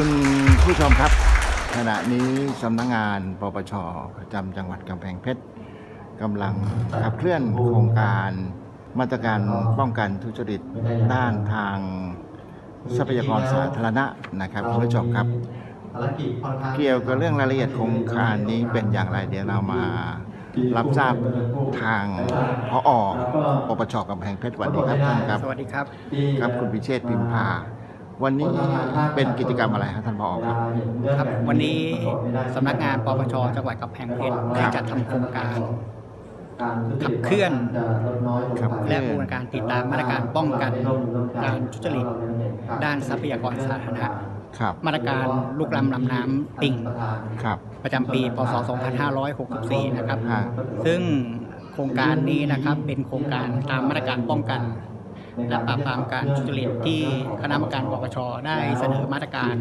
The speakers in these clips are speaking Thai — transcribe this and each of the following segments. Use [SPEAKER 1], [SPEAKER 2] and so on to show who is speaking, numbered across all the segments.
[SPEAKER 1] คุณผู้ชมครับ ขณะนี้สำนักงานปปชประจำจังหวัดกำแพงเพชรกำลังขับเคลื่อนโครงการมาตรการป้องกันทุจริตด้านทางทรัพยากรสาธารณะนะครับคุณผู้ชมครับ
[SPEAKER 2] ภารกิจค่อนข้าง
[SPEAKER 1] เกี่ยวกับเรื่องรายละเอียดโครงการนี้เป็นอย่างไรเดี๋ยวเรามารับทราบทางพอปปชกำแพงเพชรสวัสดีครับท่านครับ
[SPEAKER 3] สวัสดีครับ
[SPEAKER 1] ครับคุณพิเชษฐ์พิมพา วันนี้เป็นกิจกรรมอะไรครับท่านผอครับ
[SPEAKER 3] ครับ วันนี้สำนักงานปปชจังหวัดกำแพงเพชรได้จัดทำโครงการขับเคลื่อน
[SPEAKER 1] ขับเคลื่
[SPEAKER 3] และ
[SPEAKER 1] อน
[SPEAKER 3] บูรณาการติดตามมาตรการป้องกันการทุจริตด้านทรัพยากรสาธารณะ
[SPEAKER 1] ครับ
[SPEAKER 3] มาตรการลูกลำลำน้ำติ่ง
[SPEAKER 1] ครับ
[SPEAKER 3] ประจำปีพศ 2564 นะครับ
[SPEAKER 1] ฮะ
[SPEAKER 3] ซึ่งโครงการนี้นะครับเป็นโครงการตามมาตรการป้องกัน และปราบปรามการทุจริตที่คณะกรรมการปปชได้เสนอมาตรการ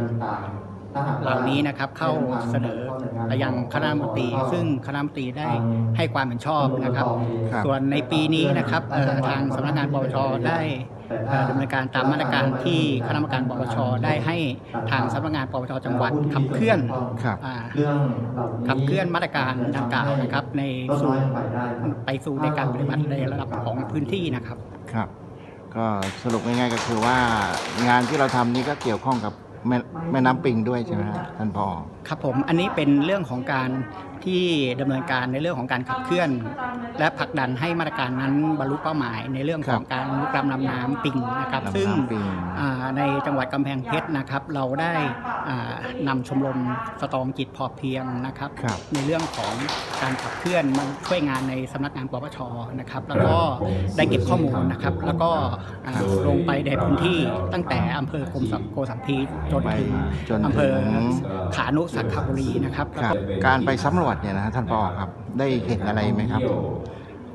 [SPEAKER 3] เหล่านี้นะครับเข้าเสนอไปยังคณะรัฐมนตรี ซึ่งคณะรัฐมนตรีได้ให้ความเห็นชอบนะครับ
[SPEAKER 1] ครับ
[SPEAKER 3] ส่วนในปีนี้นะครับเอ่อทางสำนักงานปปชได้เอ่อดำเนินการตามมาตรการที่คณะกรรมการปปชได้ให้ทางสำนักงานปปชจังหวัดขับเคลื่อน
[SPEAKER 1] ครับ
[SPEAKER 3] อ่า
[SPEAKER 2] เรื่อง
[SPEAKER 3] ขับเคลื่อนมาตรการดังกล่าวนะครับ ในสู่ไปสู่ในการปฏิบัติในระดับของพื้นที่นะครับ
[SPEAKER 1] ครับ ก็สรุปง่ายๆก็คือว่างานที่เราทำนี้ก็เกี่ยวข้องกับแม่แม่น้ำปิงด้วยใช่ไหมฮะท่านพอ
[SPEAKER 3] ครับผมอันนี้เป็นเรื่องของการ ที่ดำเนินการในเรื่องของการขับเคลื่อน และผลักดันให้มาตรการนั้นบรรลุเป้าหมาย ในเรื่องของการลุกล้ำลำน้ำปิงนะครับ
[SPEAKER 1] ลำน้ำ
[SPEAKER 3] ซึ่ง
[SPEAKER 1] ปิง
[SPEAKER 3] อ่าในจังหวัดกำแพงเพชรนะครับ เราได้อ่านำชมรมสตอมจิตพอเพียงนะครับ
[SPEAKER 1] ครับ
[SPEAKER 3] ในเรื่องของการขับเคลื่อนมาช่วยงานในสำนักงานปปชนะครับ แล้วก็ได้เก็บข้อมูลนะครับ แล้วก็อ่าลงไปในพื้นที่ตั้งแต่อำเภอกรมสัมโกสัมพีจน
[SPEAKER 1] ไป
[SPEAKER 3] ถึง
[SPEAKER 1] จน
[SPEAKER 3] อำเภ
[SPEAKER 1] ถึ
[SPEAKER 3] องขานุสักขบุรีนะครับ
[SPEAKER 1] ครับการไปสำรวจเนี่ยนะฮะท่านผอครับ ได้เห็นอะไรไหมครับ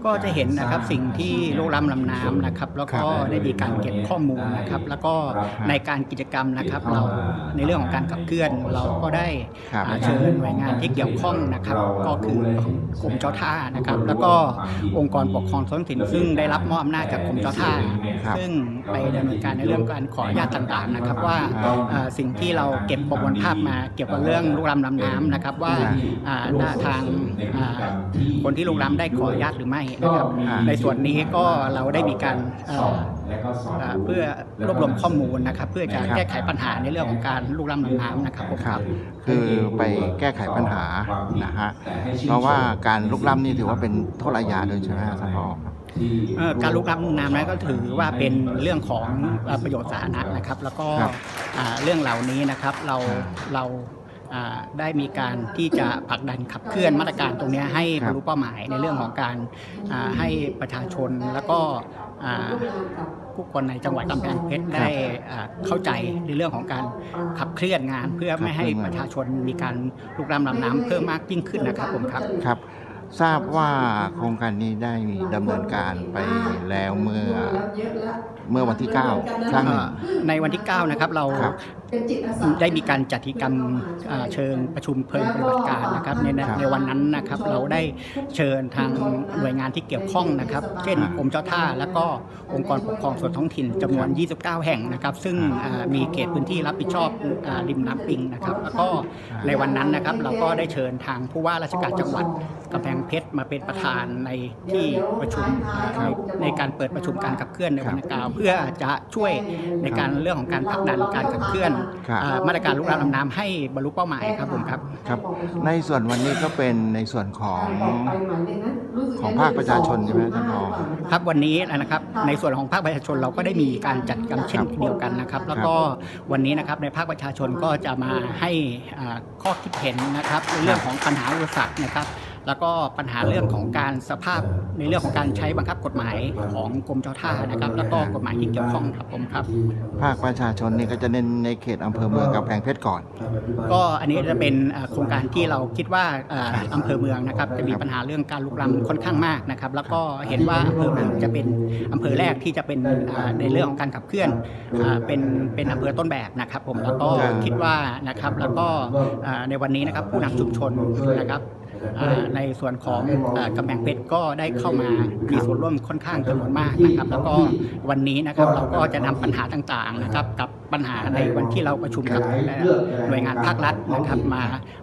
[SPEAKER 3] ก็จะเห็นนะครับสิ่งที่ลูกล้ำลำน้ำนะครับ แล้วก็
[SPEAKER 1] ครับ
[SPEAKER 3] ได้มีการเก็บข้อมูลนะครับ แล้วก็ในการกิจกรรมนะครับเราในเรื่องของการขับเคลื่อนเราก็ได้
[SPEAKER 1] ครับ
[SPEAKER 3] อ่าเชิญหน่วยงานที่เกี่ยวข้องนะครับ ก็คือกรมเจ้าท่านะครับ แล้วก็องค์กรปกครองท้องถิ่นซึ่งได้รับมอบอำนาจจากกรมเจ้าท่า
[SPEAKER 1] ครับ
[SPEAKER 3] ซึ่งไปดำเนินการในเรื่องการขออนุญาตต่างๆนะครับ ว่าอ่าสิ่งที่เราเก็บประมวลภาพมาเกี่ยวกับเรื่องลูกล้ำลำน้ำนะครับ ว่าอ่าด้านทางอ่าคนที่ลูกล้ำได้ขออนุญาตหรือไม่นะครับ
[SPEAKER 1] อ่า
[SPEAKER 3] ในส่วนนี้ก็เราได้มีการเอ่อเอ่อเพื่อรวบรวมข้อมูลนะครับ เพื่อจะ
[SPEAKER 1] ครับ
[SPEAKER 3] แก้ไขปัญหาในเรื่องของการลูกล้ำลำน้ำนะครับผม
[SPEAKER 1] ครับ คือไปแก้ไขปัญหานะฮะเพราะว่าการลุกล้ำนี่ถือว่าเป็นโทษอาญาด้วยใช่ไหมฮะท่านผอครับ
[SPEAKER 3] เอ่อการลุกล้ำน้ำนั้นก็ถือว่าเป็นเรื่องของเอ่อประโยชน์สาธารณะนะครับ แล้วก็
[SPEAKER 1] ครับ
[SPEAKER 3] อ่าเรื่องเหล่านี้นะครับเราเราอ่า ได้มีการที่จะผลักดันขับเคลื่อนมาตรการตรงเนี้ยให้บรรลุเป้าหมายในเรื่องของการอ่าให้ประชาชนแล้วก็อ่าผู้คนในจังหวัดกำแพงเพชรได้อ่าเข้าใจในเรื่องของการขับเคลื่อนงาน เพื่อไม่ให้ประชาชนมีการลุกล้ำลำน้ำเพิ่มมากยิ่งขึ้นนะครับผมครับ
[SPEAKER 1] ครับ ทราบว่าโครงการนี้ได้ดำเนินการไปแล้วเมื่อเมื่อวันที่ 9 ครั้งหนึ่ง
[SPEAKER 3] ในวันที่ 9 นะครับเรา
[SPEAKER 1] ครับ
[SPEAKER 3] ได้มีการจัดกิจกรรมอ่าเชิงประชุมเพลิงปฏิบัติการนะครับในใน
[SPEAKER 1] ครับ
[SPEAKER 3] ในวันนั้นนะครับเราได้เชิญทางหน่วยงานที่เกี่ยวข้องนะครับ เช่น
[SPEAKER 1] ครับ
[SPEAKER 3] กรมเจ้าท่า แล้วก็องค์กรปกครองส่วนท้องถิ่นจำนวน 29 แห่งนะครับ ซึ่งอ่ามีเขตพื้นที่รับผิดชอบอ่าริมน้ำปิงนะครับ แล้วก็ในวันนั้นนะครับเราก็ได้เชิญทางผู้ว่าราชการจังหวัดกำแพงเพชรมาเป็นประธานในที่ประชุมอ่าในในการเปิดประชุมการขับเคลื่อนในวันดังกล่าว เพื่อจะช่วยในการเรื่องของการผลักดันการขับเคลื่อน
[SPEAKER 1] ครับ
[SPEAKER 3] อ่ามาตรการลุกล้ำลำน้ำให้บรรลุเป้าหมายครับผมครับ
[SPEAKER 1] ครับ ในส่วนวันนี้ก็เป็นในส่วนของ ของภาคประชาชนใช่ไหมท่านผอ
[SPEAKER 3] ครับวันนี้นะครับในส่วนของภาคประชาชนเราก็ได้มีการจัดกิจกรรมเช่นเดียวกันนะครับ แล้วก็วันนี้นะครับในภาคประชาชนก็จะมาให้อ่าข้อคิดเห็นนะครับในเรื่องของปัญหาอุปสรรคนะครับ แล้วก็ปัญหาเรื่องของการสภาพในเรื่องของการใช้บังคับกฎหมายของกรมเจ้าท่านะครับ แล้วก็กฎหมายที่เกี่ยวข้องครับผมครับ
[SPEAKER 1] ภาคประชาชนนี่ก็จะเน้นในเขตอำเภอเมืองกำแพงเพชรก่อน
[SPEAKER 3] ก็อันนี้จะเป็นเอ่อโครงการที่เราคิดว่าเอ่ออำเภอเมืองนะครับจะมีปัญหาเรื่องการลุกล้ำค่อนข้างมากนะครับ แล้วก็เห็นว่าอำเภอเมืองจะเป็นอำเภอแรกที่จะเป็นอ่าในเรื่องของการขับเคลื่อนอ่าเป็นเป็นอำเภอต้นแบบนะครับ ผมแล้วก็
[SPEAKER 1] ครับ
[SPEAKER 3] คิดว่านะครับแล้วก็อ่าในวันนี้นะครับผู้นำชุมชนนะครับอ่า ในส่วนของอ่ากำแพงเพชรก็ได้เข้ามามีส่วนร่วมค่อนข้างจำนวนมากนะครับ แล้วก็วันนี้นะครับเราก็จะนำปัญหาต่างๆนะครับกับปัญหาในวันที่เราประชุมกับหน่วยงานภาครัฐนะครับมา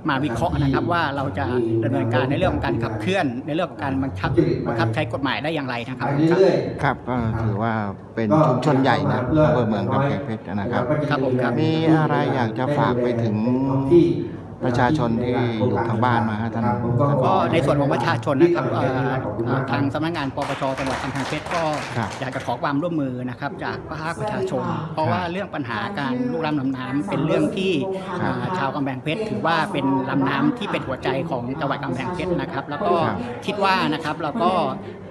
[SPEAKER 3] มาวิเคราะห์นะครับว่าเราจะดำเนินการในเรื่องของการขับเคลื่อน ในเรื่องของการบังคับบังคับใช้กฎหมายได้อย่างไรนะครับ
[SPEAKER 2] ไปเรื่อย
[SPEAKER 1] ครับก็ถือว่าเป็นชุมชนใหญ่นะอำเภอเมืองกำแพงเพชรนะครับ
[SPEAKER 3] ครับผมครับ
[SPEAKER 1] มีอะไรอยากจะฝากไปถึง ประชาชนที่อยู่ทางบ้านมาฮะท่านท่าน
[SPEAKER 3] ก็ในส่วนของประชาชนนะครับเอ่อเอ่อทางสำนักงานปปชจังหวัดกำแพงเพชรก็
[SPEAKER 1] ครับ
[SPEAKER 3] อยากจะขอความร่วมมือนะครับจากภาคประชาชน เพราะว่าเรื่องปัญหาการลุกล้ำลำน้ำเป็นเรื่องที่
[SPEAKER 1] ครับ
[SPEAKER 3] อ่าชาวกำแพงเพชรถือว่าเป็นลำน้ำที่เป็นหัวใจของจังหวัดกำแพงเพชรนะครับ แล้วก็
[SPEAKER 1] ครับ
[SPEAKER 3] คิดว่านะครับเราก็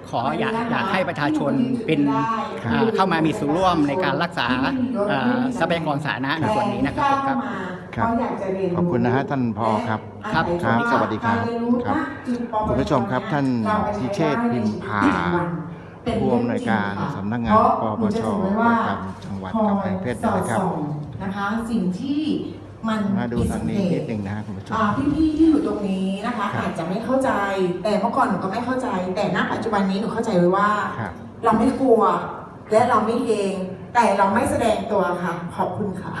[SPEAKER 3] ขออยากอยากให้ประชาชนเป็น
[SPEAKER 1] ครับ
[SPEAKER 3] อ่าเข้ามามีส่วนร่วมในการรักษาอ่าทรัพยากรสาธารณะในส่วนนี้นะครับผมครับ
[SPEAKER 1] ครับขอบคุณนะฮะท่านพอครับ
[SPEAKER 3] ครับ
[SPEAKER 1] ครับสวัสดีครับครับคุณผู้ชมครับท่านพิเชษฐ์พิมพาผู้อำนวยการสำนักงานปปชประจำจังหวัดกำแพงเพชรนะครับ
[SPEAKER 4] นะคะสิ่งที่ มัน
[SPEAKER 1] มาดูทางนี้นิดหนึ่งนะฮะคุณผู้ชม
[SPEAKER 4] อ่าพี่ๆที่อยู่ตรงนี้นะคะ
[SPEAKER 1] ครับ
[SPEAKER 4] อาจจะไม่เข้าใจ แต่เมื่อก่อนหนูก็ไม่เข้าใจ แต่ณปัจจุบันนี้หนูเข้าใจไว้ว่า
[SPEAKER 1] ครับ
[SPEAKER 4] เราไม่กลัว และเราไม่เกรงแต่เราไม่แสดงตัวค่ะ ขอบคุณค่ะ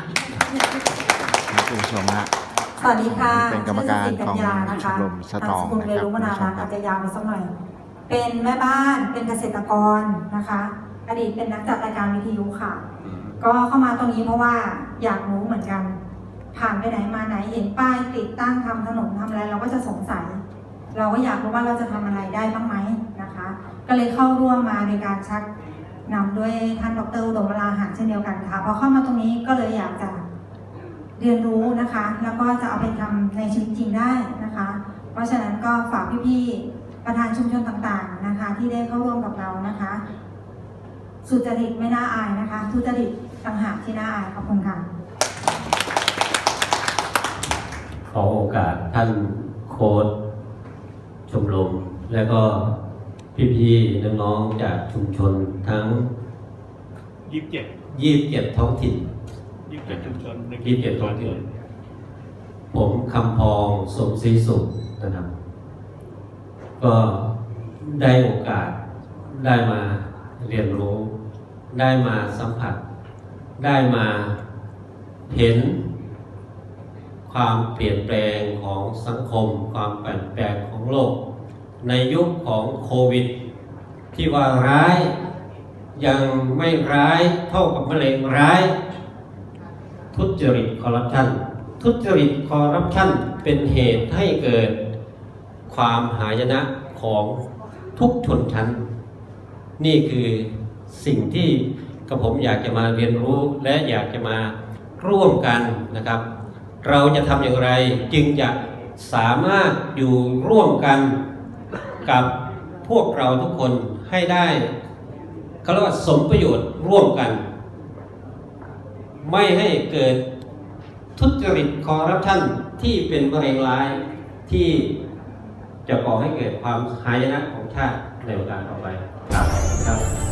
[SPEAKER 1] ครับคุณผู้ชมฮะ
[SPEAKER 5] สวัสดีค่ะ
[SPEAKER 1] เป็นกรรมการของ
[SPEAKER 5] ชื่สิริกัญญานะคะ
[SPEAKER 1] ชมรมสตรอง
[SPEAKER 5] นามสกุลเวรุวนา
[SPEAKER 1] นะครับ
[SPEAKER 5] อาจจะยาวไปสักหน่อย เป็นแม่บ้าน เป็นเกษตรกรนะคะ อดีตเป็นนักจัดรายการวิทยุค่ะ ก็เข้ามาตรงนี้เพราะว่าอยากรู้เหมือนกัน ผ่านไปไหนมาไหนเห็นป้ายติดตั้งทำถนนทำอะไรเราก็จะสงสัย เราก็อยากรู้ว่าเราจะทำอะไรได้บ้างไหมนะคะ ก็เลยเข้าร่วมมาในการชักนำด้วยท่านดรอุดมวราหารเช่นเดียวกันค่ะพอเข้ามาตรงนี้ก็เลยอยากจะเรียนรู้นะคะ แล้วก็จะเอาไปทำในชีวิตจริงได้นะคะ เพราะฉะนั้นก็ฝากพี่ๆประธานชุมชนต่างๆนะคะ ที่ได้เข้าร่วมกับเรานะคะ สุจริตไม่น่าอายนะคะทุจริตต่างหากที่น่าอายขอบคุณค่ะ
[SPEAKER 6] ขอโอกาส ท่านโค้ดชมรม และก็พี่ๆน้องๆจากชุมชนทั้ง
[SPEAKER 7] ยี่สิบเจ็ด
[SPEAKER 6] 27ท้องถิ่น
[SPEAKER 7] ยี่สิบเจ็ดชุมชนใน
[SPEAKER 6] ยี่สิบเจ็ดท้องถิ่น ผมคำพองสมศรีสุขนะครับ ก็ได้โอกาสได้มาเรียนรู้ ได้มาสัมผัส ได้มาเห็น ความเปลี่ยนแปลงของสังคม ความเปลี่ยนแปลงของโลก ในยุคของโควิด ที่ว่าร้ายยังไม่ร้ายเท่ากับมะเร็งร้าย ทุจริตคอร์รัปชันทุจริตคอร์รัปชันเป็นเหตุให้เกิดความหายนะของทุกชนชั้น นี่คือสิ่งที่กระผมอยากจะมาเรียนรู้และอยากจะมาร่วมกันนะครับ เราจะทำอย่างไรจึงจะสามารถอยู่ร่วมกันกับพวกเราทุกคนให้ได้เขาเรียกว่าสมประโยชน์ร่วมกัน ไม่ให้เกิดทุจริตคอร์รัปชันที่เป็นมะเร็งร้ายที่จะก่อให้เกิดความหายนะของชาติในโอกาสต่อไปครับ